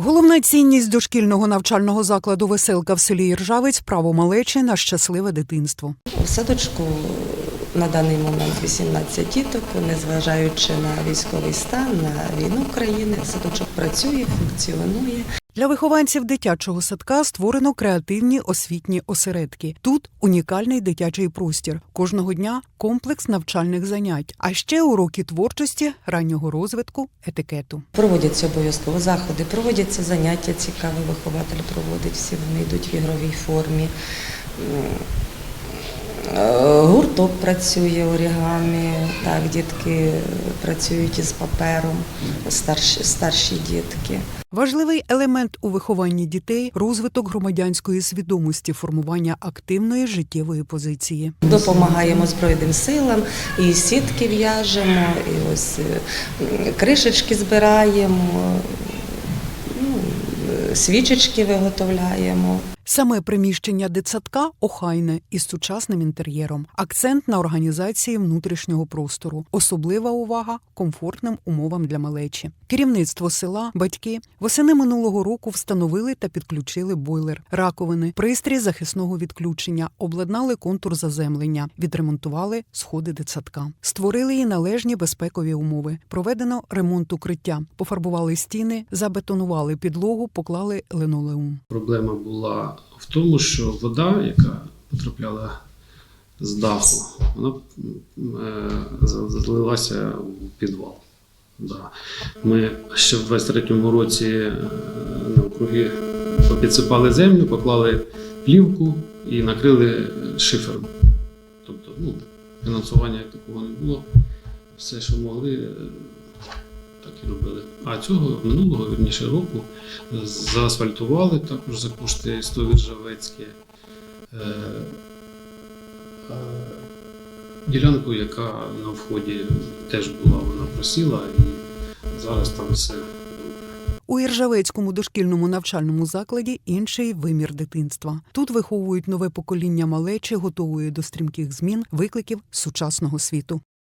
Головна цінність дошкільного навчального закладу Веселка в селі Іржавець право малечі на щасливе дитинство. У садочку на даний момент 18 діток, незважаючи на військовий стан, на війну країни, садочок працює, функціонує. Для вихованців дитячого садка створено креативні освітні осередки. Тут унікальний дитячий простір. Кожного дня комплекс навчальних занять, а ще уроки творчості, раннього розвитку, етикету. Проводяться обов'язково заходи, проводяться заняття цікаві, вихователь проводить, всі вони йдуть в ігровій формі. Е, Гурток працює орігамі, так, дітки працюють із папером, старші, старші дітки. Важливий елемент у вихованні дітей розвиток громадянської свідомості, формування активної життєвої позиції. Допомагаємо Збройним силам, і сітки в'яжемо, і ось е, кришечки збираємо, ну, е, свічечки виготовляємо. Саме приміщення дитсадка охайне із сучасним інтер'єром. Акцент на організації внутрішнього простору. Особлива увага комфортним умовам для малечі. Керівництво села, батьки восени минулого року встановили та підключили бойлер, раковини, пристрій захисного відключення, обладнали контур заземлення, відремонтували сходи дитсадка, створили і належні безпекові умови. Проведено ремонт укриття, пофарбували стіни, забетонували підлогу, поклали линолеум. Проблема була в тому, що вода, яка потрапляла з даху, вона е, залилася в підвал. Да. Ми ще в 23-му році е, навкруги підсипали землю, поклали плівку і накрили шифером. Тобто, ну, фінансування такого не було. Все, що могли, е, так і робили. А цього минулого вірніше року заасфальтували також за кошти Стовіржавецьке е, е, ділянку, яка на вході теж була, вона просіла, і зараз там все. У Іржавецькому дошкільному навчальному закладі інший вимір дитинства. Тут виховують нове покоління малечі, готової до стрімких змін, викликів сучасного світу.